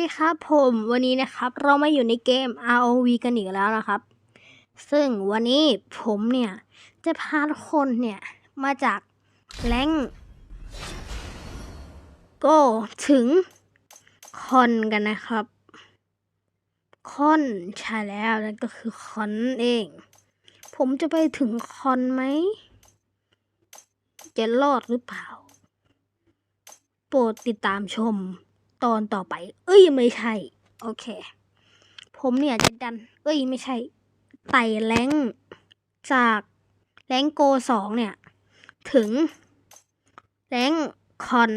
ดีครับผมวันนี้นะครับเรามาอยู่ในเกม ROV กันอีกแล้วนะครับ ซึ่งวันนี้ผมเนี่ยจะพาทุกคนเนี่ยมาจากแรงก็ถึงคอนกันนะครับคอนใช่แล้วนั่นก็คือคอนเอง ผมจะไปถึงคอนไหม จะรอดหรือเปล่า โปรดติดตามชม ตอนต่อไป เอ้ยไม่ใช่ โอเค ผมเนี่ยจะดัน เอ้ยไม่ใช่ ไต่แรงจากแรงโกสองเนี่ย ถึงแรงคอน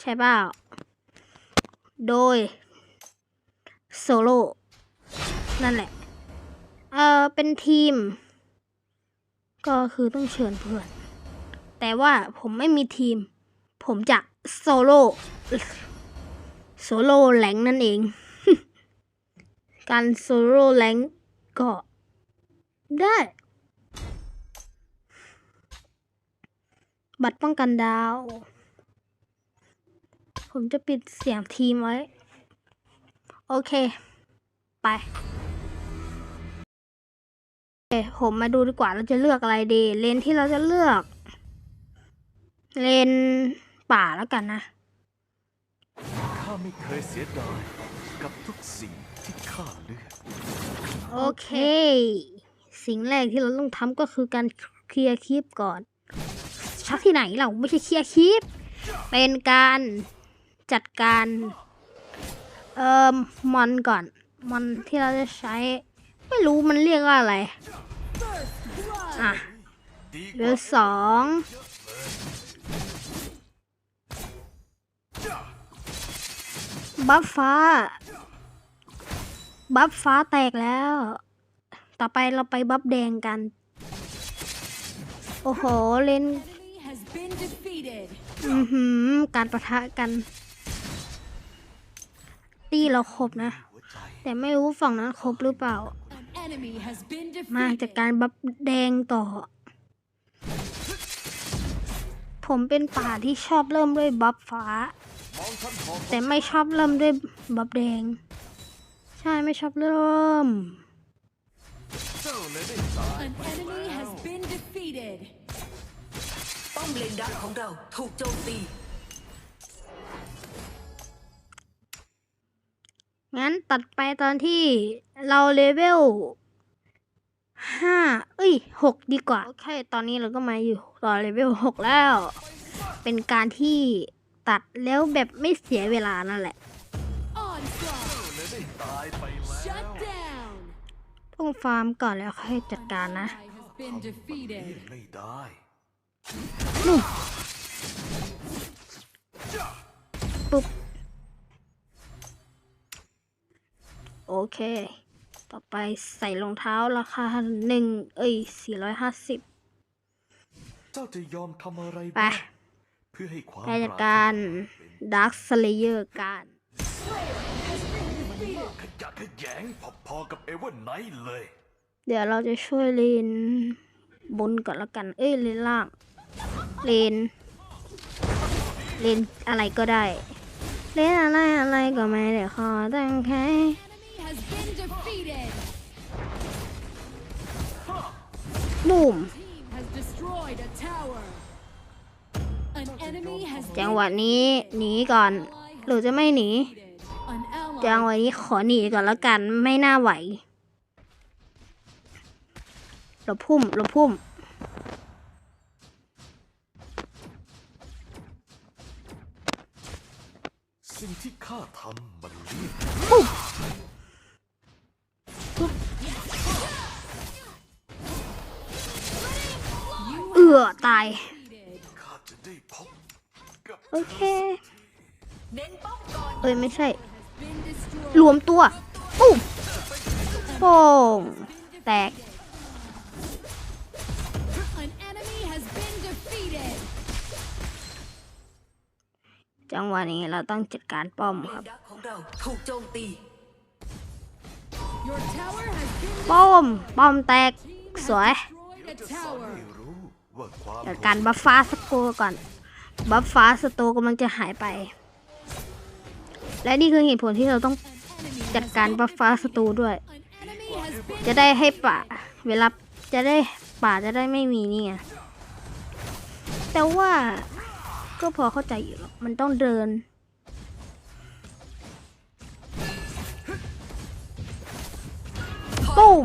ใช่เปล่า โดย โซโล่ นั่นแหละ เออเป็นทีม ก็คือต้องเชิญเพื่อน แต่ว่าผมไม่มีทีม ผมจะ โซโล่โซโล่แหลงนั่นเอง การโซโล่แหลงก็ได้ บัตรป้องกันดาว ผมจะปิดเสียงทีมไว้ โอเค ไปโอเคผมมาดูดีกว่าเราจะเลือกอะไรดี เลนที่เราจะเลือก เลน ป่าแล้วกันนะข้าไม่เคยเสียดายกับทุกสิ่งที่ข้าเลือกโอเค สิ่งแรกที่เราต้องทำก็คือการเคลียร์คลิปก่อนชักที่ไหนเราไม่ใช่เคลียร์คลิปเป็นการจัดการเอ่อมอนก่อนมอนที่เราจะใช้ ไม่รู้มันเรียกว่าอะไรอะดีเหลือสอง บัฟฟ้า บัฟฟ้าแตกแล้ว ต่อไปเราไปบัฟแดงกัน โอ้โห เล่น อือหือ การประทะกัน ตีเราครบนะ แต่ไม่รู้ฝั่งนั้นครบหรือเปล่า มาจากการบัฟแดงต่อ ผมเป็นป่าที่ชอบเริ่มด้วยบัฟฟ้า มองท่านของแต่ไม่ชอบเริ่มด้วยบัฟแดง ใช่ไม่ชอบเริ่มเจ้าเลยได้ตาย An enemy has been defeated. ป้อมเลนดักของเราถูกโจมตี งั้นตัดไปตอนที่เราเลเวลห้าเอ้ยหกดีกว่า โอเค ตอนนี้เราก็มาอยู่ต่อเลเวลหกแล้ว เป็นการที่ ตัดแล้วแบบไม่เสียเวลานั่นแหละ Onslaught. เลยได้ตายไปแล้ว Shut down. ต้องฟาร์มก่อนแล้วค่อยจัดการนะ Ally has been defeated. ไม่ได้ปุ๊บ โอเค ต่อไปใส่รองเท้าราคาหนึ่งเอ้ยสี่ร้อยห้าสิบเจ้าจะยอมทำอะไรไป ไปจัดการดาร์คสเลเยอร์กันขยะแขยงพอๆกับเอเวอร์ไนท์เลย เดี๋ยวเราจะช่วยเลนบนก่อนละกัน เอ้ยเลนล่าง เลน เลนอะไรก็ได้ เลนอะไรอะไรก็ไม่ได้ขอตั้งใคร Enemy has been defeated. บูม จัง been หวะนี้หนีก่อน หรือจะไม่หนี defeated. An จังห ally วะนี้ขอหนีก่อนละกันไม่น่าไหวหลบพุ่มหลบพุ่มสิ่งที่ข้าทำมันเลี่ยงเอือตาย เคเน้นป้อมก่อนเอ้ยไม่ใช่ Been destroyed. รวมตัวปุ๊บโป่งแตก An enemy has been defeated. จังหวะนี้เราต้องจัดการป้อมเลครับนดักของเราถูกโจมตี Your tower has been ป้อม ป้อมแตก สวย destroyed. A tower. ไม่รู้ว่าความจัดการบัฟฟ้าสโกก่อน บัฟฟ้าสโตกำลังจะหายไป และนี่คือเหตุผลที่เราต้องจัดการบัฟฟ้าศัตรูด้วย จะได้ให้ป่าเวลาจะได้ป่าจะได้ไม่มีนี่ไงแต่ว่าก็พอเข้าใจอยู่หรอกมันต้องเดิน ปุ้ม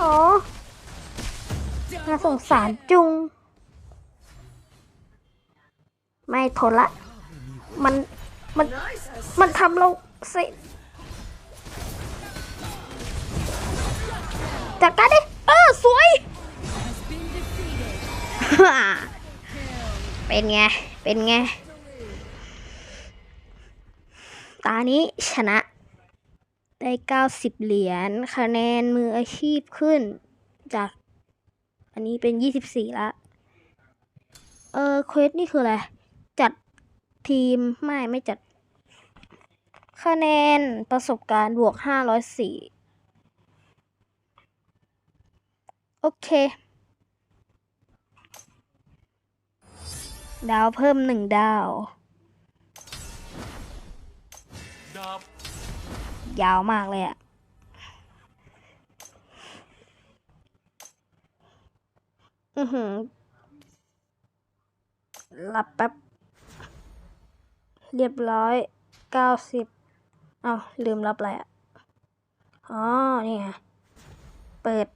อ๋อน่าสงสารจุง ไม่ทนละ มัน มัน มันทำเราเสร็จจัดการดิ เออ สวย เป็นไง เป็นไง ตานี้ชนะ ได้ 90 เหรียญ คะแนนมืออาชีพขึ้น จาก อันนี้เป็น 24 ละ เออเควสนี่คืออะไร ทีมไม่ไม่จัด คะแนนประสบการณ์บวก 504 โอเค ดาวเพิ่มหนึ่งดาวดยาวมากเลยอะอือหือรับแป๊บ เรียบร้อยเก้าสิบเอาลืมรับอะไรอะอ๋อ นี่ไง เปิด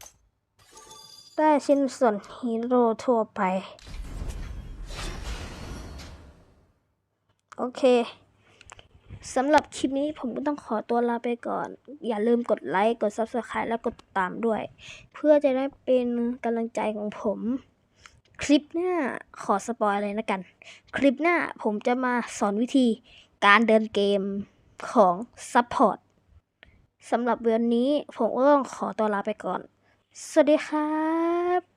ได้ชิ้นส่วนฮีโร่ทั่วไป โอเคสำหรับคลิปนี้ผมก็ต้องขอตัวลาไปก่อน อย่าลืมกดไลค์ กด Subscribe และกดติดตามด้วย เพื่อจะได้เป็นกำลังใจของผม คลิปหน้าขอสปอยเลยนะกัน คลิปหน้าผมจะมาสอนวิธีการเดินเกมของซัพพอร์ตสำหรับวันนี้ผมก็ต้องขอตัวลาไปก่อน สวัสดีครับ